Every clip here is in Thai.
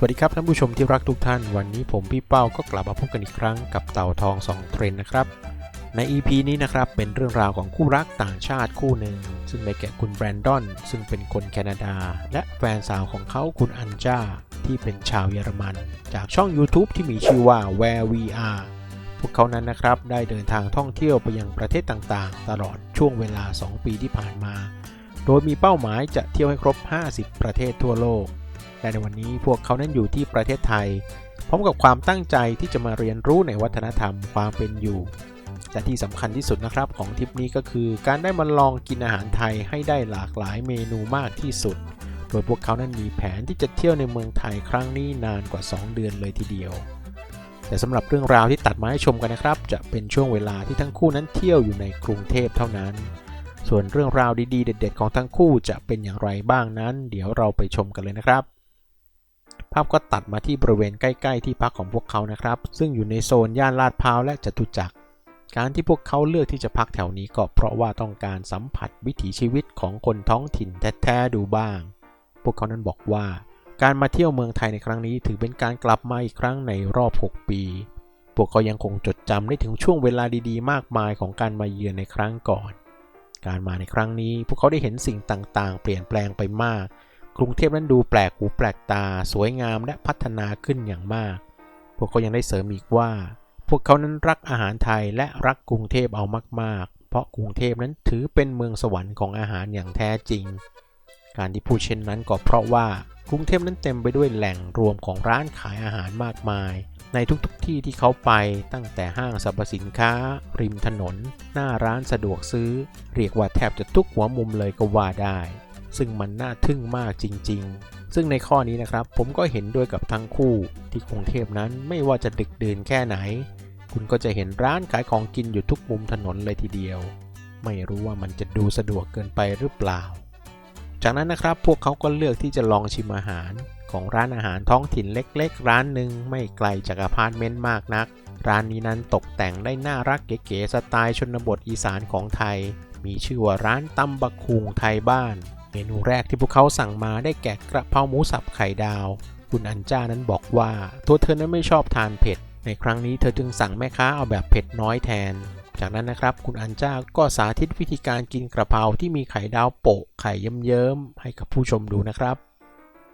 สวัสดีครับท่านผู้ชมที่รักทุกท่าน วันนี้ผมพี่เป้าก็กลับมาพบกันอีกครั้งกับเต่าทองสองเทรนนะครับ ใน EP นี้นะครับเป็นเรื่องราวของคู่รักต่างชาติคู่หนึ่ง ซึ่งได้แก่คุณแบรนดอน ซึ่งเป็นคนแคนาดา และแฟนสาวของเขาคุณอันจาที่เป็นชาวเยอรมัน จากช่อง YouTube ที่มีชื่อว่า Where We Are พวกเขานั้นนะครับได้เดินทางท่องเที่ยวไปยังประเทศต่างๆ ตลอดช่วงเวลา 2 ปีที่ผ่านมา โดยมีเป้าหมายจะเที่ยวให้ครบ 50 ประเทศทั่วโลก และในวันนี้พวกเขานั้นอยู่ที่ประเทศไทย พร้อมกับความตั้งใจที่จะมาเรียนรู้ในวัฒนธรรมความเป็นอยู่และที่สำคัญที่สุดนะครับของทริปนี้ก็คือ การได้มาลองกินอาหารไทยให้ได้หลากหลายเมนูมากที่สุด โดยพวกเขานั้นมีแผนที่จะเที่ยวในเมืองไทยครั้งนี้นานกว่า 2 เดือนเลยทีเดียว แต่สำหรับเรื่องราวที่ตัดมาให้ชมกันนะครับ จะเป็นช่วงเวลาที่ทั้งคู่นั้นเที่ยวอยู่ในกรุงเทพเท่านั้น ส่วนเรื่องราวดีๆ เด็ด ๆ ของทั้งคู่จะเป็นอย่างไรบ้างนั้น เดี๋ยวเราไปชมกันเลยนะครับ ภาพก็ตัดมาที่บริเวณใกล้ ๆ ที่พักของพวกเขานะครับ ซึ่งอยู่ในโซนย่านลาดพร้าวและจตุจักร การที่พวกเขาเลือกที่จะพักแถวนี้ก็เพราะว่าต้องการสัมผัสวิถีชีวิตของคนท้องถิ่นแท้ๆดูบ้าง พวกเขานั้นบอกว่า การมาเที่ยวเมืองไทยในครั้งนี้ถือเป็นการกลับมาอีกครั้งในรอบ 6 ปี พวกเขายังคงจดจำได้ถึงช่วงเวลาดีๆ มากมายของการมาเยือนในครั้งก่อน การมาในครั้งนี้พวกเขาได้เห็นสิ่งต่างๆ เปลี่ยนแปลงไปมาก กรุงเทพนั้นดูแปลกหูแปลกตาสวยงามและพัฒนาขึ้นอย่างมาก พวกเขายังได้เสริมอีกว่า พวกเขานั้นรักอาหารไทยและรักกรุงเทพเอามากๆ เพราะกรุงเทพนั้นถือเป็นเมืองสวรรค์ของอาหารอย่างแท้จริง การที่พูดเช่นนั้นก็เพราะว่ากรุงเทพนั้นเต็มไปด้วยแหล่งรวมของร้านขายอาหารมากมาย ในทุกๆทที่ที่เขาไปตั้งแต่ห้างสรรพสินค้า ริมถนน หน้าร้านสะดวกซื้อ เรียกว่าแทบจะทุกหัวมุมเลยก็ว่าได้ ซึ่งมันน่าทึ่งมากจริง ๆ ซึ่งในข้อนี้นะครับ ผมก็เห็นด้วยกับทั้งคู่ ที่กรุงเทพนั้นไม่ว่าจะดึกดื่นแค่ไหน คุณก็จะเห็นร้านขายของกินอยู่ทุกมุมถนนเลยทีเดียว ไม่รู้ว่ามันจะดูสะดวกเกินไปหรือเปล่า จากนั้นนะครับพวกเขาก็เลือกที่จะลองชิมอาหารของร้านอาหารท้องถิ่นเล็กๆ ร้านหนึ่งไม่ไกลจากอพาร์ตเมนต์มากนัก ร้านนี้นั้นตกแต่งได้น่ารักเก๋ๆสไตล์ชนบทอีสานของไทย มีชื่อว่าร้านตำบักคุงไทยบ้าน เมนูแรกที่พวกเขาสั่งมาได้แก่กระเพราหมูสับไข่ดาว คุณอันจ้านั้นบอกว่าตัวเธอนั้นไม่ชอบทานเผ็ด ในครั้งนี้เธอจึงสั่งแม่ค้าเอาแบบเผ็ดน้อยแทน จากนั้นนะครับคุณอันจ้าก็สาธิตวิธีการกินกระเพราที่มีไข่ดาวโปะไข่เยิ้มๆให้กับผู้ชมดูนะครับ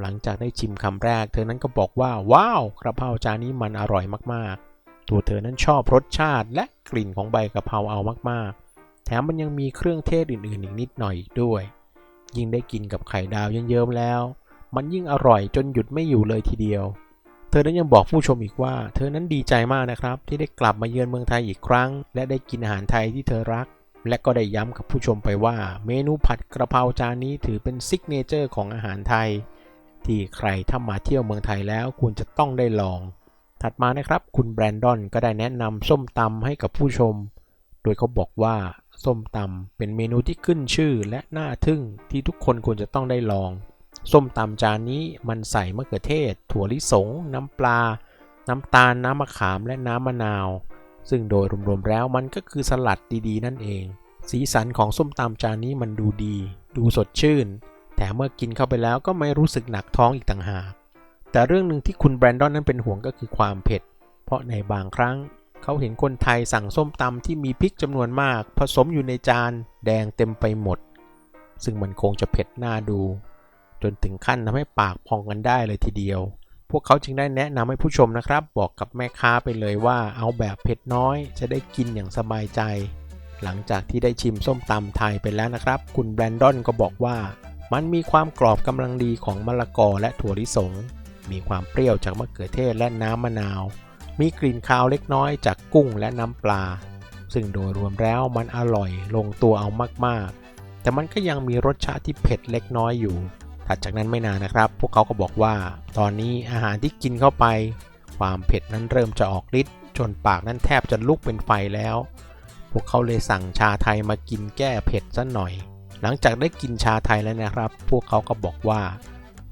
หลังจากได้ชิมคำแรก เธอนั้นก็บอกว่าว้าวกระเพราจานนี้มันอร่อยมากๆ ตัวเธอนั้นชอบรสชาติและกลิ่นของใบกระเพราเอามากๆ แถมมันยังมีเครื่องเทศอื่นๆอีกนิดหน่อยอีกด้วย ยิ่งได้กินกับไข่ดาวเยิ้มๆแล้ว มันยิ่งอร่อยจนหยุดไม่อยู่เลยทีเดียว เธอนั้นยังบอกผู้ชมอีกว่า เธอนั้นดีใจมากนะครับ ที่ได้กลับมาเยือนเมืองไทยอีกครั้ง และได้กินอาหารไทยที่เธอรัก และก็ได้ย้ำกับผู้ชมไปว่า เมนูผัดกระเพราจานนี้ถือเป็นซิกเนเจอร์ของอาหารไทย ที่ใครถ้ามาเที่ยวเมืองไทยแล้วควรจะต้องได้ลอง ถัดมานะครับคุณแบรนดอนก็ได้แนะนำส้มตำให้กับผู้ชม โดยเขาบอกว่า ส้มตำเป็นเมนูที่ขึ้นชื่อและน่าทึ่งที่ทุกคนควรจะต้องได้ลอง ส้มตำจานนี้มันใส่มะเขือเทศ ถั่วลิสง น้ำปลา น้ำตาล น้ำมะขามและน้ำมะนาว ซึ่งโดยรวมๆแล้วมันก็คือสลัดดีๆ นั่นเอง สีสันของส้มตำจานนี้มันดูดี ดูสดชื่น แต่เมื่อกินเข้าไปแล้วก็ไม่รู้สึกหนักท้องอีกต่างหาก แต่เรื่องหนึ่งที่คุณแบรนดอนนั้นเป็นห่วงก็คือความเผ็ด เพราะในบางครั้ง เขาเห็นคนไทยสั่งส้มตำที่มีพริกจำนวนมาก ผสมอยู่ในจานแดงเต็มไปหมด ซึ่งมันคงจะเผ็ดน่าดู จนถึงขั้นทำให้ปากพองกันได้เลยทีเดียว พวกเขาจึงได้แนะนำให้ผู้ชมนะครับ บอกกับแม่ค้าไปเลยว่าเอาแบบเผ็ดน้อยจะได้กินอย่างสบายใจ หลังจากที่ได้ชิมส้มตำไทยไปแล้วนะครับ คุณแบรนดอนก็บอกว่า มันมีความกรอบกำลังดีของมะละกอและถั่วลิสงมีความเปรี้ยวจากมะเขือเทศและน้ำมะนาว มีกลิ่นคาวเล็กน้อยจากกุ้งและน้ำปลา ซึ่งโดยรวมแล้วมันอร่อยลงตัวเอามากๆ แต่มันก็ยังมีรสชาติที่เผ็ดเล็กน้อยอยู่ ถัดจากนั้นไม่นานนะครับ พวกเขาก็บอกว่า ตอนนี้อาหารที่กินเข้าไป ความเผ็ดนั้นเริ่มจะออกฤทธิ์จนปากนั้นแทบจะลุกเป็นไฟแล้ว พวกเขาเลยสั่งชาไทยมากินแก้เผ็ดซะหน่อย หลังจากได้กินชาไทยแล้วนะครับ พวกเขาก็บอกว่า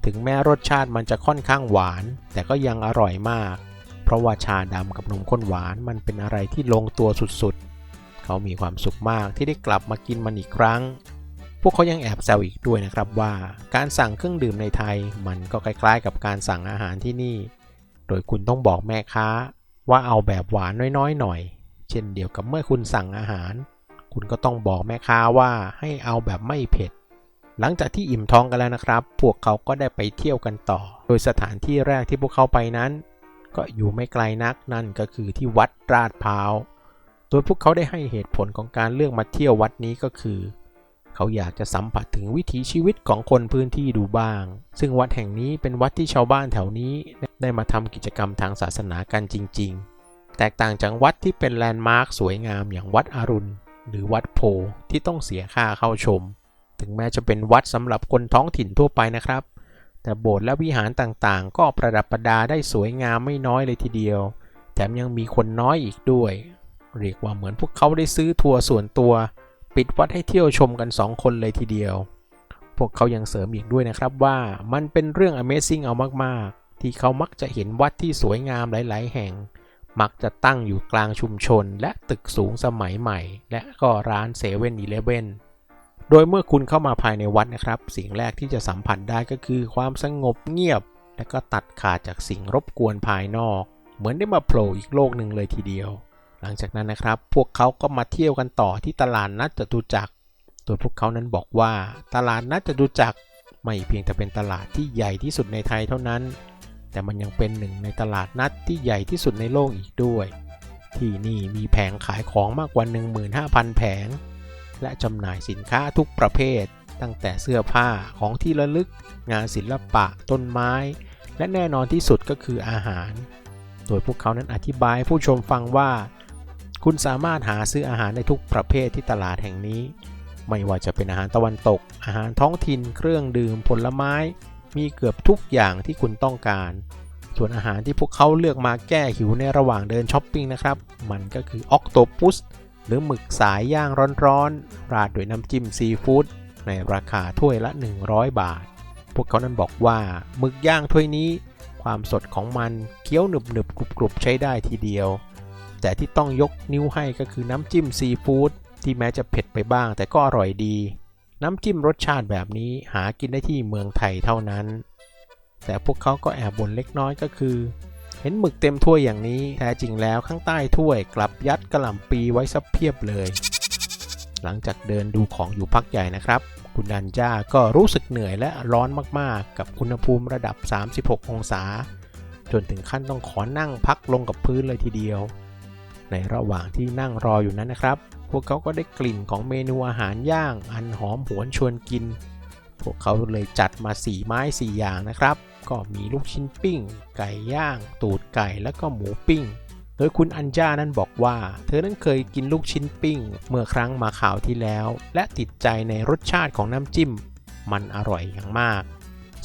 ถึงแม้รสชาติมันจะค่อนข้างหวาน แต่ก็ยังอร่อยมาก เพราะว่าชาดำกับนมข้นหวานมันเป็นอะไรที่ลงตัวสุดๆ เขามีความสุขมากที่ได้กลับมากินมันอีกครั้ง พวกเขายังแอบแซวอีกด้วยนะครับว่า การสั่งเครื่องดื่มในไทย มันก็คล้ายๆ กับการสั่งอาหารที่นี่ โดยคุณต้องบอกแม่ค้า ว่าเอาแบบหวานน้อยๆ หน่อย เช่นเดียวกับเมื่อคุณสั่งอาหาร คุณก็ต้องบอกแม่ค้าว่าให้เอาแบบไม่เผ็ดหลังจากที่อิ่มท้องกันแล้วนะครับ พวกเขาก็ได้ไปเที่ยวกันต่อ โดยสถานที่แรกที่พวกเขาไปนั้น ก็อยู่ไม่ไกลนักนั่นก็คือที่วัดราดพร้าว โดยพวกเขาได้ให้เหตุผลของการเลือกมาเที่ยววัดนี้ก็คือ เขาอยากจะสัมผัสถึงวิถีชีวิตของคนพื้นที่ดูบ้าง ซึ่งวัดแห่งนี้เป็นวัดที่ชาวบ้านแถวนี้ได้มาทำกิจกรรมทางศาสนากันจริง ๆ แตกต่างจากวัดที่เป็นแลนด์มาร์คสวยงามอย่างวัดอรุณ หรือวัดโพธิ์ที่ต้องเสียค่าเข้าชม ถึงแม้จะเป็นวัดสำหรับคนท้องถิ่นทั่วไปนะครับ แต่โบสถ์และวิหารต่างๆ ก็ประดับประดาได้สวยงามไม่น้อยเลยทีเดียว แถมยังมีคนน้อยอีกด้วย เรียกว่าเหมือนพวกเขาได้ซื้อทัวร์ส่วนตัว ปิดวัดให้เที่ยวชมกันสองคนเลยทีเดียว พวกเขายังเสริมอีกด้วยนะครับว่ามันเป็นเรื่อง Amazing เอามากๆ ที่เขามักจะเห็นวัดที่สวยงามหลาย ๆ แห่ง มักจะตั้งอยู่กลางชุมชน และตึกสูงสมัยใหม่ และก็ร้านเซเว่นอีเลฟเว่น โดยเมื่อคุณเข้ามาภายในวัดนะครับ สิ่งแรกที่จะสัมผัสได้ก็คือความสงบเงียบ และก็ตัดขาดจากสิ่งรบกวนภายนอก เหมือนได้มาโผล่อีกโลกหนึ่งเลยทีเดียว หลังจากนั้นนะครับ พวกเขาก็มาเที่ยวกันต่อที่ตลาดนัดจตุจักรโดยพวกเขานั้นบอกว่า ตลาดนัดจตุจักรไม่เพียงแต่เป็นตลาดที่ใหญ่ที่สุดในไทยเท่านั้น แต่มันยังเป็นหนึ่งในตลาดนัดที่ใหญ่ที่สุดในโลกอีกด้วย ที่นี่มีแผงขายของมากกว่า 15,000 แผง และจำหน่ายสินค้าทุกประเภท ตั้งแต่เสื้อผ้าของที่ระลึก งานศิลปะ ต้นไม้ และแน่นอนที่สุดก็คืออาหาร โดยพวกเขานั้นอธิบายผู้ชมฟังว่า คุณสามารถหาซื้ออาหารในทุกประเภทที่ตลาดแห่งนี้ ไม่ว่าจะเป็นอาหารตะวันตก อาหารท้องถิ่น เครื่องดื่ม ผลไม้ มีเกือบทุกอย่างที่คุณต้องการส่วนอาหารที่พวกเขาเลือกมาแก้หิวในระหว่างเดินช้อปปิ้งนะครับ มันก็คือออกโตปุส หรือหมึกสายย่างร้อนๆ ราดด้วยน้ำจิ้มซีฟู้ดในราคาถ้วยละ 100 บาท พวกเขานั้นบอกว่าหมึกย่างถ้วยนี้ ความสดของมันเคี้ยวหนึบๆกรุบๆใช้ได้ทีเดียว แต่ที่ต้องยกนิ้วให้ก็คือน้ำจิ้มซีฟู้ดที่แม้จะเผ็ดไปบ้างแต่ก็อร่อยดี น้ำจิ้มรสชาติแบบนี้หากินได้ที่เมืองไทยเท่านั้น แต่พวกเขาก็แอบบ่นเล็กน้อยก็คือ ห็นหมึกเต็มถ้วยอย่างนี้ แท้จริงแล้วข้างใต้ถ้วยกลับยัดกระหล่ำปีไว้ซับเพียบเลย หลังจากเดินดูของอยู่พักใหญ่นะครับ คุณดันจ้าก็รู้สึกเหนื่อยและร้อนมากๆ กับอุณหภูมิระดับ 36 องศา จนถึงขั้นต้องขอนั่งพักลงกับพื้นเลยทีเดียว ในระหว่างที่นั่งรออยู่นั้นนะครับ พวกเขาก็ได้กลิ่นของเมนูอาหารย่าง อันหอมหวนชวนกิน พวกเขาเลยจัดมา4ไม้4อย่างนะครับ ก็มีลูกชิ้นปิ้ง ไก่ย่าง ตูดไก่แล้วก็หมูปิ้ง โดยคุณอัญญานั้นบอกว่า เธอนั้นเคยกินลูกชิ้นปิ้ง เมื่อครั้งมาข่าวที่แล้ว และติดใจในรสชาติของน้ำจิ้ม มันอร่อยอย่างมาก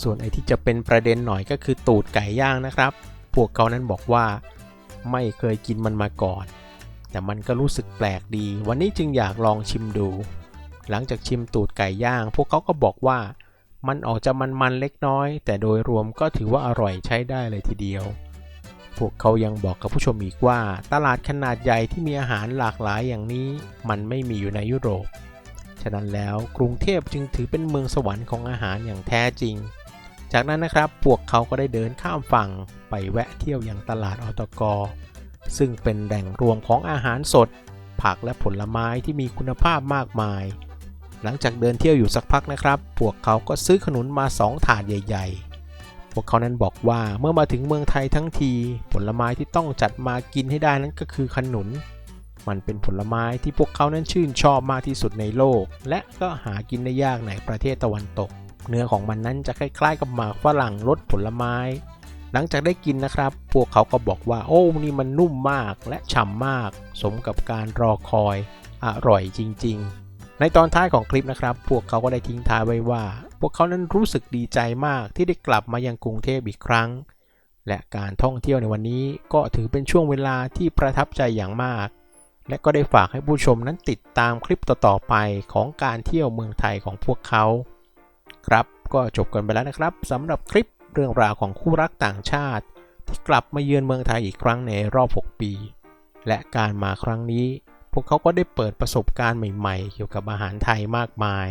ส่วนไอ้ที่จะเป็นประเด็นหน่อยก็คือตูดไก่ย่างนะครับ พวกเขานั้นบอกว่า ไม่เคยกินมันมาก่อน แต่มันก็รู้สึกแปลกดี วันนี้จึงอยากลองชิมดู หลังจากชิมตูดไก่ย่าง พวกเขาก็บอกว่า มันออกจะมันๆเล็กน้อย แต่โดยรวมก็ถือว่าอร่อยใช้ได้เลยทีเดียว พวกเขายังบอกกับผู้ชมอีกว่า ตลาดขนาดใหญ่ที่มีอาหารหลากหลายอย่างนี้ มันไม่มีอยู่ในยุโรป ฉะนั้นแล้วกรุงเทพจึงถือเป็นเมืองสวรรค์ของอาหารอย่างแท้จริง จากนั้นนะครับพวกเขาก็ได้เดินข้ามฝั่งไปแวะเที่ยวยังตลาดอตกซึ่งเป็นแหล่งรวมของอาหารสด ผักและผลไม้ที่มีคุณภาพมากมาย หลังจากเดินเที่ยวอยู่สักพักนะครับ พวกเขาก็ซื้อขนุนมา 2 ถาดใหญ่ ๆ พวกเขานั้นบอกว่าเมื่อมาถึงเมืองไทยทั้งที ผลไม้ที่ต้องจัดมากินให้ได้นั้นก็คือขนุน มันเป็นผลไม้ที่พวกเขานั้นชื่นชอบมากที่สุดในโลก และก็หากินได้ยากในประเทศตะวันตก เนื้อของมันนั้นจะคล้าย ๆ กับหมากฝรั่งรสผลไม้ หลังจากได้กินนะครับ พวกเขาก็บอกว่าโอ้นี่มันนุ่มมากและฉ่ำมาก สมกับการรอคอย อร่อยจริง ๆ ในตอนท้ายของคลิปนะครับ พวกเขาก็ได้ทิ้งท้ายไว้ว่า พวกเขานั้นรู้สึกดีใจมากที่ได้กลับมายังกรุงเทพอีกครั้ง และการท่องเที่ยวในวันนี้ก็ถือเป็นช่วงเวลาที่ประทับใจอย่างมาก และก็ได้ฝากให้ผู้ชมนั้นติดตามคลิปต่อๆไปของการเที่ยวเมืองไทยของพวกเขา ครับก็จบกันไปแล้วนะครับสำหรับคลิปเรื่องราวของคู่รักต่างชาติ ที่กลับมาเยือนเมืองไทยอีกครั้งในรอบ 6 ปี และการมาครั้งนี้ พวกเขาก็ได้เปิดประสบการณ์ใหม่ๆ เกี่ยวกับอาหารไทยมากมาย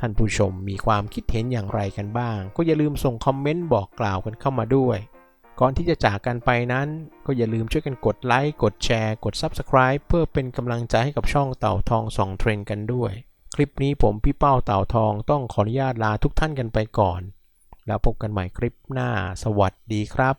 ท่านผู้ชมมีความคิดเห็นอย่างไรกันบ้าง ก็อย่าลืมส่งคอมเมนต์บอกกล่าวกันเข้ามาด้วย ก่อนที่จะจากกันไปนั้น ก็อย่าลืมช่วยกันกดไลค์กดแชร์กด Subscribe เพื่อเป็นกำลังใจให้กับช่องเต่าทองส่องเทรนกันด้วย คลิปนี้ผมพี่เป้าเต่าทองต้องขออนุญาตลาทุกท่านกันไปก่อน แล้วพบกันใหม่คลิปหน้า สวัสดีครับ